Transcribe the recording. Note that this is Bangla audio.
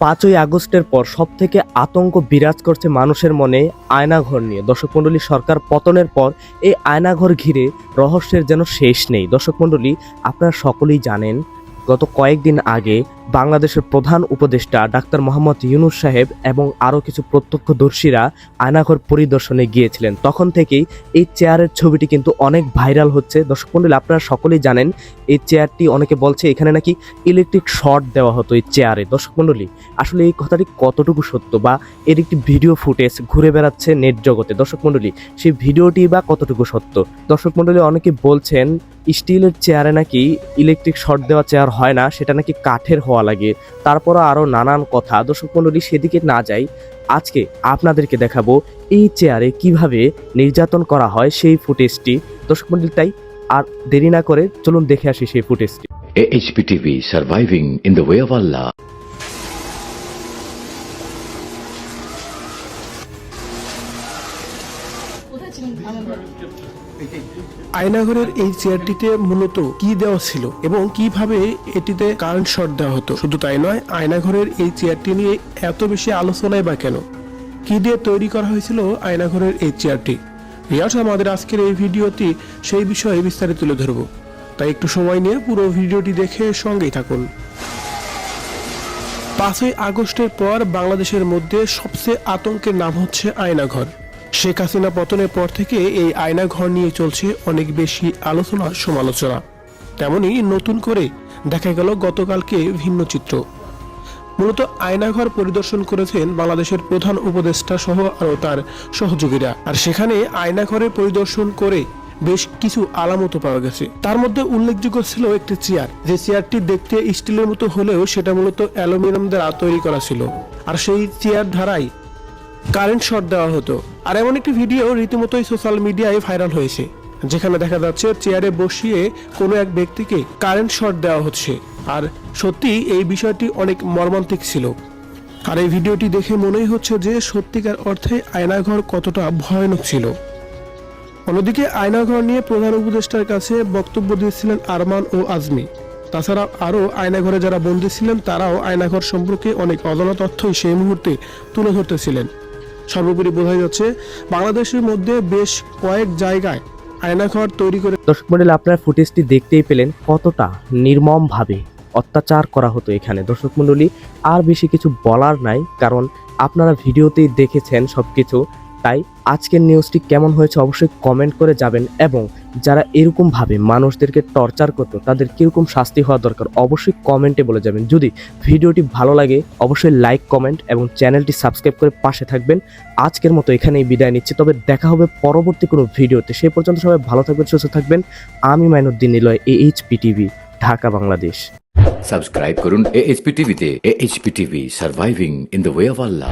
পাঁচই আগস্টের পর সব থেকে আতঙ্ক বিরাজ করছে মানুষের মনে আয়নাঘর নিয়ে। দর্শক সরকার পতনের পর এই আয়নাঘর ঘিরে রহস্যের যেন শেষ নেই। দর্শক মণ্ডলী, আপনারা সকলেই জানেন, গত কয়েকদিন আগে বাংলাদেশের প্রধান উপদেষ্টা ডাক্তার মোহাম্মদ ইউনুস সাহেব এবং আরও কিছু প্রত্যক্ষদর্শীরা আয়নাঘর পরিদর্শনে গিয়েছিলেন। তখন থেকেই এই চেয়ারের ছবিটি কিন্তু অনেক ভাইরাল হচ্ছে। দর্শক মণ্ডলী আপনারা সকলেই জানেন, এই চেয়ারটি অনেকে বলছে এখানে নাকি ইলেকট্রিক শর্ট দেওয়া হতো এই চেয়ারে। দর্শক মণ্ডলী আসলে এই কথাটি কতটুকু সত্য বা এর একটি ভিডিও ফুটেজ ঘুরে বেড়াচ্ছে নেট জগতে? দর্শক মণ্ডলী সেই ভিডিওটি বা কতটুকু সত্য? দর্শক মণ্ডলী অনেকে বলছেন, স্টিলের চেয়ারে নাকি ইলেকট্রিক শর্ট দেওয়া চেয়ার হয় না, সেটা নাকি কাঠের হওয়া লাগে, তারপরও আরও নানান কথা। দর্শক মণ্ডলী, সেদিকে না যাই, আজকে আপনাদেরকে দেখাবো এই চেয়ারে কীভাবে নির্যাতন করা হয় সেই ফুটেজটি দর্শক মণ্ডলী, তাই আর দেরি না করে চলুন দেখে আসি সেই ফুটেজটি HP TV surviving in the way of কোথায় আয়নাঘরের এই চেয়ারটিতে মূলত কি দেওয়া ছিল এবং কীভাবে এটিতে কারেন্ট শর্ট দেওয়া হতো? শুধু তাই নয়, আয়নাঘরের এই চেয়ারটি নিয়ে এত বেশি আলোচনায় বা কেন? কি দিয়ে তৈরি করা হয়েছিল আয়নাঘরের এই চেয়ারটি? রিয়াস আমাদের আজকের এই ভিডিওটি সেই বিষয়ে বিস্তারিত তুলে ধরব। তাই একটু সময় নিয়ে পুরো ভিডিওটি দেখে সঙ্গেই থাকুন। পাঁচই আগস্টের পর বাংলাদেশের মধ্যে সবচেয়ে আতঙ্কের নাম হচ্ছে আয়নাঘর। শেখ হাসিনা পতনের পর থেকে এই আয়নাঘর নিয়ে চলছে অনেক বেশি আলোচনা, সমালোচনা। তেমনি নতুন করে দেখা গেল গতকালকে ভিন্ন চিত্র। মূলত আয়নাঘর পরিদর্শন করেছেন বাংলাদেশের প্রধান উপদেষ্টা সহ আরও তার সহযোগীরা। আর সেখানে আয়নাঘরে পরিদর্শন করে বেশ কিছু আলামত পাওয়া গেছে। তার মধ্যে উল্লেখযোগ্য ছিল একটি চেয়ার। যে চেয়ারটি দেখতে স্টিলের মতো হলেও সেটা মূলত অ্যালুমিনিয়াম দ্বারা তৈরি করা ছিল। আর সেই চেয়ার ধারাই কারেন্ট শট দেওয়া হতো। আর এমন একটি ভিডিও রীতিমতোই সোশ্যাল মিডিয়ায় ভাইরাল হয়েছে, যেখানে দেখা যাচ্ছে চেয়ারে বসিয়ে কোনো এক ব্যক্তিকে কারেন্ট শট দেওয়া হচ্ছে। আর সত্যি এই বিষয়টি অনেক মর্মান্তিক ছিল। আর এই ভিডিওটি দেখে মনেই হচ্ছে যে সত্যিকার অর্থে আয়নাঘর কতটা ভয়ানক ছিল। অন্যদিকে আয়নাঘর নিয়ে প্রধান উপদেষ্টার কাছে বক্তব্য দিয়েছিলেন আরমান ও আজমি। তাছাড়া আরও আয়নাঘরে যারা বন্দী ছিলেন, তারাও আয়নাঘর সম্পর্কে অনেক অজানা তথ্যই সেই মুহূর্তে তুলে ধরতেছিলেন। সর্বোপরি বোঝা যাচ্ছে, বাংলাদেশের মধ্যে বেশ কয়েক জায়গায় আয়নাঘর তৈরি করে দর্শক মন্ডল, আপনার ফুটেজটি দেখতেই পেলেন কতটা নির্মমভাবে অত্যাচার করা হতো এখানে। দর্শক মণ্ডলী আর বেশি কিছু বলার নাই, কারণ আপনারা ভিডিওতেই দেখেছেন সব কিছু তাই আজকের নিউজটি কেমন হয়েছে অবশ্যই কমেন্ট করে যাবেন এবং যারা এরকমভাবে মানুষদেরকে টর্চার করতো, তাদের কীরকম শাস্তি হওয়া দরকার অবশ্যই কমেন্টে বলে যাবেন। যদি ভিডিওটি ভালো লাগে, অবশ্যই লাইক কমেন্ট এবং চ্যানেলটি সাবস্ক্রাইব করে পাশে থাকবেন। আজকের মতো এখানেই বিদায় নিচ্ছি, তবে দেখা হবে পরবর্তী কোনো ভিডিওতে। সেই পর্যন্ত সবাই ভালো থাকবেন, সুস্থ থাকবেন। আমি Mainuddin Niloy HP TV Dhaka, Bangladesh. Subscribe করুন AHPTV তে। AHPTV surviving in the way of Allah.